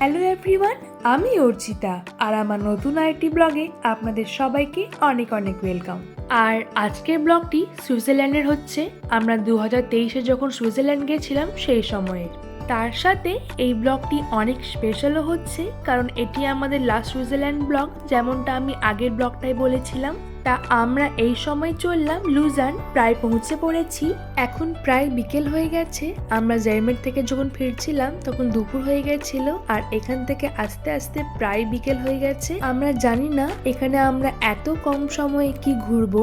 Hello everyone আমি অর্চিতা আর আমার নতুন আইটি ব্লগে আপনাদের সবাইকে অনেক অনেক ওয়েলকাম আর আজকের ব্লগটি সুইজারল্যান্ডের হচ্ছে। আমরা দু হাজার তেইশে যখন সুইজারল্যান্ড গিয়েছিলাম সেই সময়ের। তার সাথে এই ব্লগটি অনেক স্পেশালও হচ্ছে, কারণ এটি আমাদের লাস্ট সুইজারল্যান্ড ব্লগ, যেমনটা আমি আগের ব্লগটাই বলেছিলাম। তা আমরা এই সময় চললাম লুজান, প্রায় পৌঁছে পড়েছি। এখন প্রায় বিকেল হয়ে গেছে, আমরা জার্মেট থেকে যখন ফিরছিলাম, তখন দুপুর হয়ে গেছিল, আর এখান থেকে আস্তে আস্তে প্রায় বিকেল হয়ে গেছে। আমরা জানি না এখানে আমরা এত কম সময়ে কি ঘুরবো।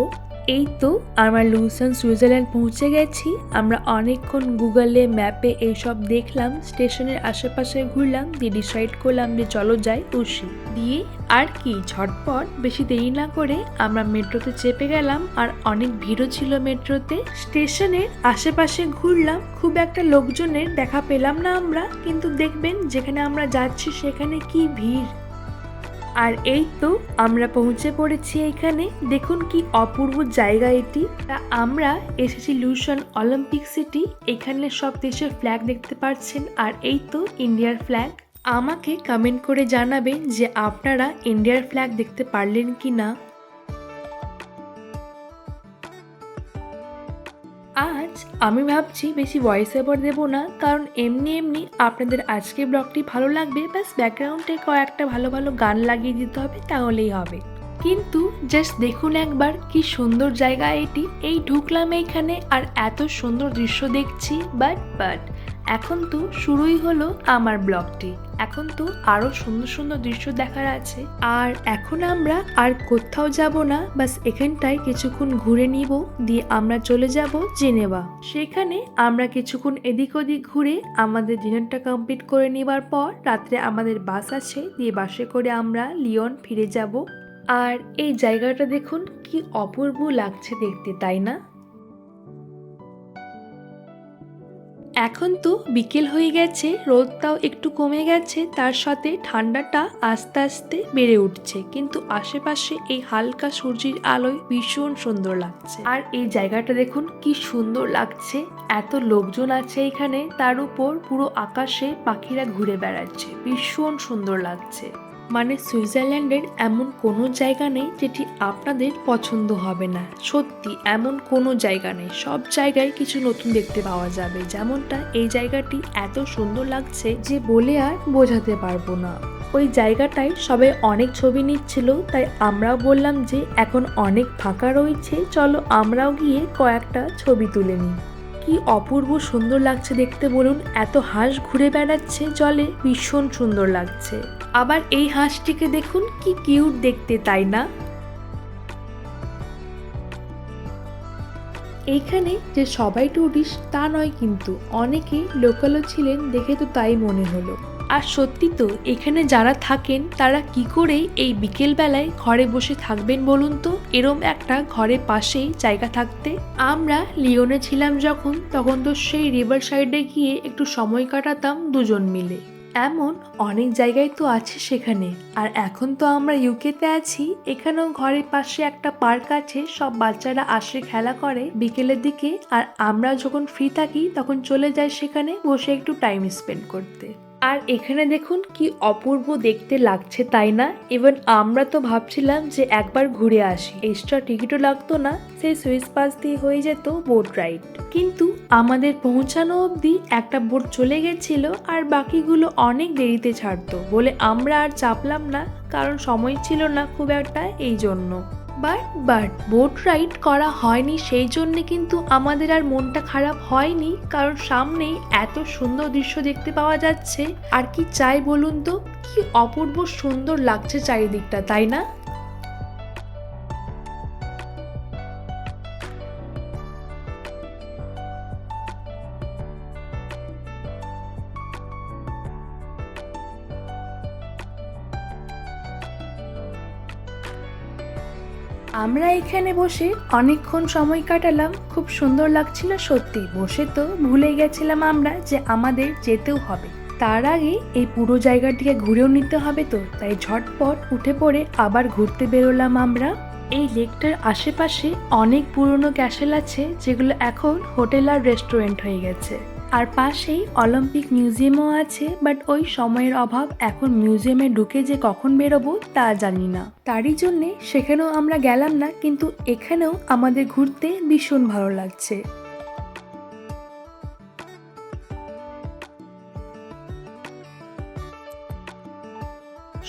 এই তো আমরা লুসান, সুইজারল্যান্ড পৌঁছে গেছি। আমরা অনেকক্ষণ গুগলে ম্যাপে এইসব দেখলাম, স্টেশনের আশেপাশে ঘুরলাম, দিয়ে ডিসাইড করলাম যে চলো যাই উসি দিয়ে আর কি, ঝটপট, বেশি দেরি না করে আমরা মেট্রোতে চেপে গেলাম, আর অনেক ভিড়ও ছিল মেট্রোতে। স্টেশনের আশেপাশে ঘুরলাম, খুব একটা লোকজনের দেখা পেলাম না আমরা, কিন্তু দেখবেন যেখানে আমরা যাচ্ছি সেখানে কি ভিড়। আর এই তো আমরা পৌঁছে পড়েছি এখানে। দেখুন কি অপূর্ব জায়গা এটি। তা আমরা এসেছি লুশন অলিম্পিক সিটি। এখানে সব দেশের ফ্ল্যাগ দেখতে পাচ্ছেন আর এই তো ইন্ডিয়ার ফ্ল্যাগ আমাকে কমেন্ট করে জানাবেন যে আপনারা ইন্ডিয়ার ফ্ল্যাগ দেখতে পারলেন কি না আমি ভাবছি বেশি ভয়েস ওভার দেবো না, কারণ এমনি এমনি আপনাদের আজকের ব্লগটি ভালো লাগবে। ব্যাস ব্যাকগ্রাউন্ডে কয়েকটা ভালো ভালো গান লাগিয়ে দিতে হবে, তাহলেই হবে। কিন্তু জাস্ট দেখুন একবার কি সুন্দর জায়গা এটি। এই ঢুকলাম এইখানে আর এত সুন্দর দৃশ্য দেখছি বাট বাট এখন তো শুরুই হলো আমার ব্লগটি এখন তো আরও সুন্দর সুন্দর দৃশ্য দেখার আছে। আর এখন আমরা আর কোথাও যাব না, বাস এখানটায় কিছুক্ষণ ঘুরে নিব, দিয়ে আমরা চলে যাব জেনেভা। সেখানে আমরা কিছুক্ষণ এদিক ওদিক ঘুরে আমাদের ডিনারটা কমপ্লিট করে নেবার পর রাত্রে আমাদের বাস আছে, দিয়ে বাসে করে আমরা লিওন ফিরে যাব। আর এই জায়গাটা দেখুন, কি অপূর্ব লাগছে দেখতে, তাই না? এখন তো বিকেল হয়ে গেছে, রোদটাও একটু কমে গেছে, তার সাথে ঠান্ডাটা আস্তে আস্তে বেড়ে উঠছে। কিন্তু আশেপাশে এই হালকা সূর্যের আলোয় ভীষণ সুন্দর লাগছে। আর এই জায়গাটা দেখুন, কি সুন্দর লাগছে। এত লোকজন আছে এখানে, তার উপর পুরো আকাশে পাখিরা ঘুরে বেড়াচ্ছে। ভীষণ সুন্দর লাগছে। মানে সুইজারল্যান্ডের এমন কোনো জায়গা নেই যেটি আপনাদের পছন্দ হবে না। সত্যি, এমন কোনো জায়গা নেই। সব জায়গায় কিছু নতুন দেখতে পাওয়া যাবে। যেমনটা এই জায়গাটি এত সুন্দর লাগছে যে বলে আর বোঝাতে পারব না। ওই জায়গাটায় সবাই অনেক ছবি নিচ্ছিল, তাই আমরাও বললাম যে এখন অনেক ফাঁকা রয়েছে, চলো আমরাও গিয়ে কয়েকটা ছবি তুলে নিই। কি অপূর্ব সুন্দর লাগছে দেখতে বলুন। এত হাঁস ঘুরে বেড়াচ্ছে জলে, ভীষণ সুন্দর লাগছে। আবার এই হাঁসটিকে দেখুন, কি কিউট দেখতে, তাই না? এইখানে যে সবাই টুরিস্ট তা নয় কিন্তু অনেকে লোকালও ছিলেন, দেখে তো তাই মনে হলো। আর সত্যি তো এখানে যারা থাকেন, তারা কি করে এই বিকেল বেলায় ঘরে বসে থাকবেন বলুন তো? এরম একটা ঘরের পাশেই জায়গা থাকতে। আমরা লিওনে ছিলাম যখন, তখন তো সেই রিভার সাইডে গিয়ে একটু সময় কাটাতাম দুজন মিলে। এমন অনেক জায়গায় তো আছে সেখানে। আর এখন তো আমরা ইউকেতে আছি, এখানেও ঘরের পাশে একটা পার্ক আছে, সব বাচ্চারা আসে, খেলা করে বিকেলের দিকে। আর আমরা যখন ফ্রি থাকি, তখন চলে যাই সেখানে বসে একটু টাইম স্পেন্ড করতে। আর এখানে দেখুন কি অপূর্ব দেখতে লাগছে, তাই না? ইভেন আমরা তো ভাবছিলাম যে একবার ঘুরে আসি। এক্সট্রা টিকিটও লাগতো না, সেই সুইস পাস দিয়ে হয়ে যেত বোট রাইড কিন্তু আমাদের পৌঁছানো অবধি একটা বোট চলে গেছিল আর বাকিগুলো অনেক দেরিতে ছাড়তো। বলে আমরা আর চাপলাম না, কারণ সময় ছিল না খুব একটা, এই জন্য। বাট বাট বোট রাইড করা হয়নি, সেই জন্যে কিন্তু আমাদের আর মনটা খারাপ হয়নি, কারণ সামনেই এত সুন্দর দৃশ্য দেখতে পাওয়া যাচ্ছে। আর কি চাই বলুন তো? কি অপূর্ব সুন্দর লাগছে চারিদিকটা, তাই না? আমরা এখানে বসে অনেকক্ষণ সময় কাটালাম। খুব সুন্দর লাগছিল সত্যি। বসে তো ভুলে গেছিলাম আমরা যে আমাদের যেতেও হবে। তার আগে এই পুরো জায়গাটিকে ঘুরেও নিতে হবে তো, তাই ঝটপট উঠে পড়ে আবার ঘুরতে বেরোলাম আমরা। এই লেকটার আশেপাশে অনেক পুরনো ক্যাসেল আছে, যেগুলো এখন হোটেল আর রেস্টুরেন্ট হয়ে গেছে। আর পাশেই অলিম্পিক মিউজিয়ামও আছে বাট ওই সময়ের অভাব এখন মিউজিয়ামে ঢুকে যে কখন বেরোবো তা জানি না। তারই জন্যে সেখানেও আমরা গেলাম না, কিন্তু এখানেও আমাদের ঘুরতে ভীষণ ভালো লাগছে।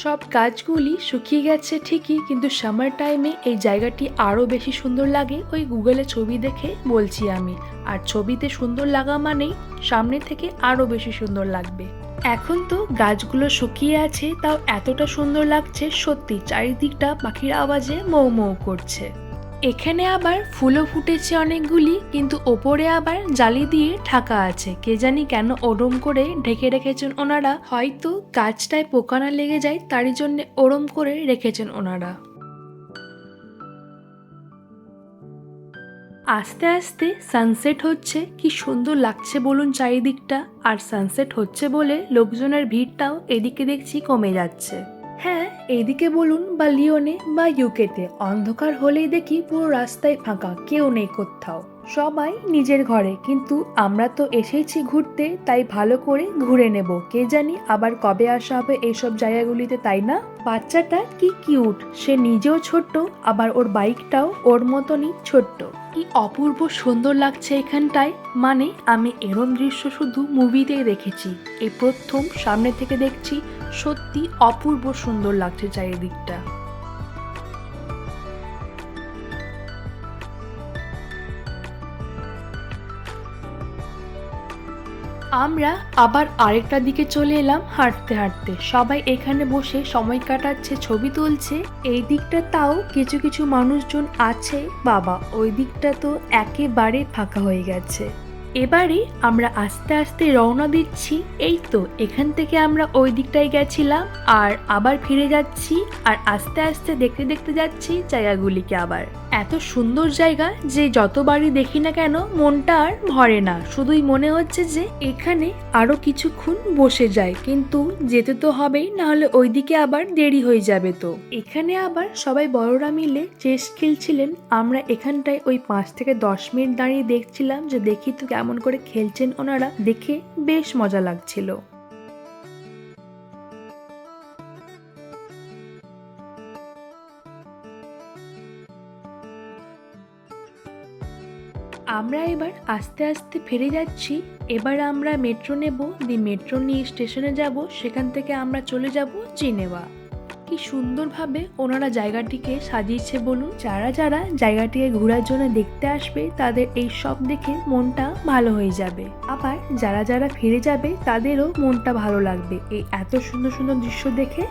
সব গাছগুলি শুকিয়ে গেছে ঠিকই, কিন্তু সামার টাইমে এই জায়গাটি আরও বেশি সুন্দর লাগে। ওই গুগলে ছবি দেখে বলছি আমি। আর ছবিতে সুন্দর লাগা মানেই সামনে থেকে আরও বেশি সুন্দর লাগবে। এখন তো গাছগুলো শুকিয়ে আছে, তাও এতটা সুন্দর লাগছে সত্যি চারিদিকটা পাখির আওয়াজে মৌ মৌ করছে। এখানে আবার ফুলও ফুটেছে অনেকগুলি, কিন্তু ওপরে আবার জালি দিয়ে ঢাকা আছে। কে জানি কেন ওরম করে ঢেকে রেখেছেন ওনারা। হয়তো গাছটায় পোকা না লেগে যায়, তারই জন্য ওরম করে রেখেছেন ওনারা। আস্তে আস্তে সানসেট হচ্ছে। কি সুন্দর লাগছে বলুন চারিদিকটা। আর সানসেট হচ্ছে বলে লোকজনের ভিড়টাও এদিকে দেখছি কমে যাচ্ছে। হ্যাঁ এইদিকে বলুন বা লিওনে বা ইউকেতে অন্ধকার হলেই দেখি পুরো রাস্তায় ফাঁকা, কেউ নেই কোথাও। সবাই নিজের ঘরে, কিন্তু আমরা তো এসেছি ঘুরতে, তাই ভালো করে ঘুরে নেব। কে জানি আবার কবে আসা হবে এইসব জায়গাগুলিতে, তাই না? বাচ্চাটা কি কিউট, সে নিজেও ছোট্ট, আবার ওর বাইকটাও ওর মতনই ছোট্ট। কি অপূর্ব সুন্দর লাগছে এখানটায়। মানে আমি এরম দৃশ্য শুধু মুভিতেই দেখেছি। এই প্রথম সামনে থেকে দেখছি সত্যি অপূর্ব সুন্দর লাগছে চারিদিকটা। আমরা আবার আরেকটা দিকে চলে এলাম হাঁটতে হাঁটতে। সবাই এখানে বসে সময় কাটাচ্ছে, ছবি তুলছে। এই দিকটা তাও কিছু কিছু মানুষজন আছে, বাবা। ওই দিকটা তো একেবারে ফাঁকা হয়ে গেছে। এবারে আমরা আস্তে আস্তে রওনা দিচ্ছি। এই তো, এখান থেকে আমরা ওই দিকটায় গেছিলাম, আর আবার ফিরে যাচ্ছি, আর আস্তে আস্তে দেখতে দেখতে যাচ্ছি জায়গাগুলিকে আবার। এত সুন্দর জায়গা যে যতবারই দেখি না কেন, মনটা আর ভরে না। শুধুই মনে হচ্ছে যে এখানে আরও কিছুক্ষণ বসে যায়, কিন্তু যেতে তো হবেই না হলে ওইদিকে আবার দেরি হয়ে যাবে তো। এখানে আবার সবাই বড়রা মিলে চেস খেলছিলেন। আমরা এখানটায় ওই পাঁচ থেকে দশ মিনিট দাঁড়িয়ে দেখছিলাম যে দেখি তো কেমন করে খেলছেন ওনারা দেখে বেশ মজা লাগছিল। আমরা এবার আস্তে আস্তে ফিরে যাচ্ছি। এবার আমরা মেট্রো নেব, দিয়ে মেট্রো নিয়ে স্টেশনে যাব। সেখান থেকে আমরা চলে যাব জিনেভা কি সুন্দরভাবে ওনারা জায়গাটিকে সাজিয়েছে বলুন। যারা যারা জায়গাটিকে ঘোরার জন্য দেখতে আসবে, তাদের এই সব দেখে মনটা ভালো হয়ে যাবে। আবার যারা যারা ফিরে যাবে, তাদেরও মনটা ভালো লাগবে। এই এত সুন্দর সুন্দর দৃশ্য দেখে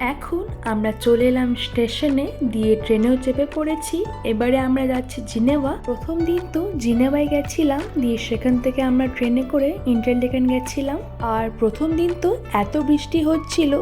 এখন আমরা চলে এলাম স্টেশনে, দিয়ে ট্রেনেও চেপে পড়েছি। এবারে আমরা যাচ্ছি জিনেভা প্রথম দিন তো জিনেভায় গেছিলাম, দিয়ে সেখান থেকে আমরা ট্রেনে করে ইন্টারলেকেন গেছিলাম। আর প্রথম দিন তো এত বৃষ্টি হচ্ছিল,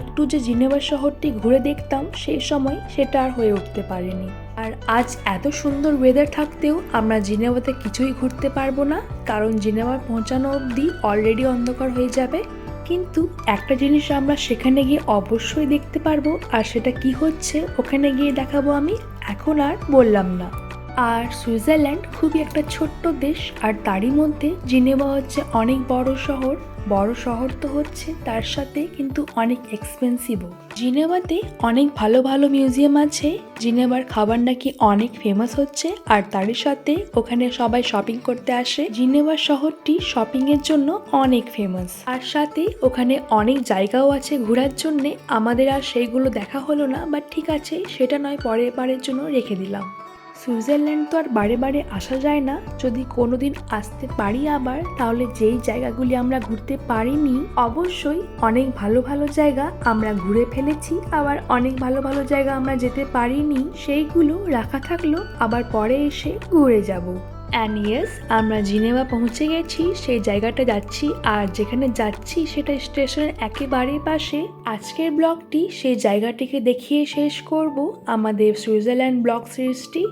একটু যে জিনেভা শহরটি ঘুরে দেখতাম সেই সময় সেটা আর হয়ে উঠতে পারেনি। আর আজ এত সুন্দর ওয়েদার থাকতেও আমরা জিনেভাতে কিছুই ঘুরতে পারব না, কারণ জিনেভা পৌঁছানো অবধি অলরেডি অন্ধকার হয়ে যাবে। কিন্তু একটা জিনিস আমরা সেখানে গিয়ে অবশ্যই দেখতে পারব, আর সেটা কি হচ্ছে ওখানে গিয়ে দেখাবো আমি, এখন আর বললাম না। আর সুইজারল্যান্ড খুবই একটা ছোট্ট দেশ, আর তারই মধ্যে জিনেভা হচ্ছে অনেক বড় শহর। বড় শহর তো হচ্ছে তার সাথে কিন্তু অনেক এক্সপেন্সিভও জিনেভাতে অনেক ভালো ভালো মিউজিয়াম আছে, জিনেভার খাবার নাকি অনেক ফেমাস হচ্ছে, আর তারই সাথে ওখানে সবাই শপিং করতে আসে। জিনেভা শহরটি শপিং এর জন্য অনেক ফেমাস আর সাথে ওখানে অনেক জায়গাও আছে ঘোরার জন্যে। আমাদের আর সেইগুলো দেখা হলো না বাট ঠিক আছে, সেটা নয়, পরের বারের জন্য রেখে দিলাম। সুইজারল্যান্ড তো আর বারে বারে আসা যায় না। যদি কোনোদিন আসতে পারি আবার, তাহলে যেই জায়গাগুলি আমরা ঘুরতে পারিনি, অবশ্যই অনেক ভালো ভালো জায়গা আমরা ঘুরে ফেলেছি। আবার অনেক ভালো ভালো জায়গা আমরা যেতে পারিনি, সেইগুলো রাখা থাকল, আবার পরে এসে ঘুরে যাব। অ্যান্ড ইয়েস আমরা জিনেভা পৌঁছে গেছি, সেই জায়গাটা যাচ্ছি। আর যেখানে যাচ্ছি, সেটা স্টেশনের একেবারে পাশে। আজকের ব্লগটি সেই জায়গাটিকে দেখিয়ে শেষ করব আমাদের সুইজারল্যান্ড ব্লগ সিরিজটি।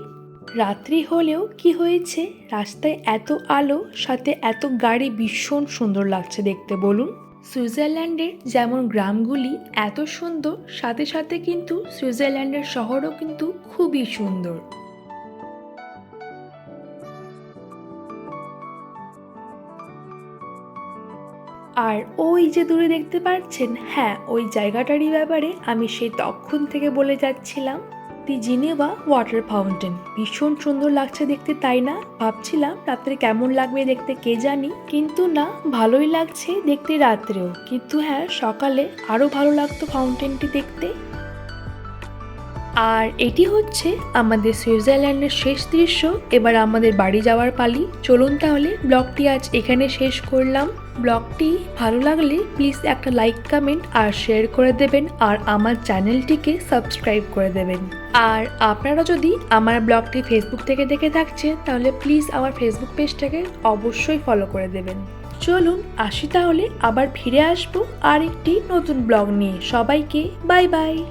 রাত্রি হলেও কি হয়েছে? রাস্তায় এত আলো, সাথে এত গাড়ি ভীষণ সুন্দর লাগছে দেখতে, বলুন। সুইজারল্যান্ডের যেমন গ্রামগুলি এত সুন্দর, সাথে সাথে কিন্তু সুইজারল্যান্ডের শহরও কিন্তু খুবই সুন্দর। আর ওই যে দূরে দেখতে পাচ্ছেন হ্যাঁ ওই জায়গাটারই ব্যাপারে আমি সেই তখন থেকে বলে যাচ্ছিলাম। The Geneva water fountain. ভীষণ সুন্দর লাগছে দেখতে, তাই না? ভাবছিলাম রাত্রে কেমন লাগবে দেখতে, কে জানি? কিন্তু না, ভালোই লাগছে দেখতে রাত্রেও। কিন্তু হ্যাঁ সকালে আরও ভালো লাগতো ফাউন্টেনটি দেখতে। আর এটি হচ্ছে আমাদের সুইজারল্যান্ডের শেষ দৃশ্য। এবার আমাদের বাড়ি যাওয়ার পালি। চলুন তাহলে ব্লগটি আজ এখানে শেষ করলাম। ব্লগটি ভালো লাগলে প্লিজ একটা লাইক, কমেন্ট আর শেয়ার করে দেবেন আর আমার চ্যানেলটিকে সাবস্ক্রাইব করে দেবেন। আর আপনারা যদি আমার ব্লগটি ফেসবুক থেকে দেখে থাকছেন, তাহলে প্লিজ আমার ফেসবুক পেজটাকে অবশ্যই ফলো করে দেবেন। চলুন আসি তাহলে, আবার ফিরে আসব আর একটি নতুন ব্লগ নিয়ে। সবাইকে বাই বাই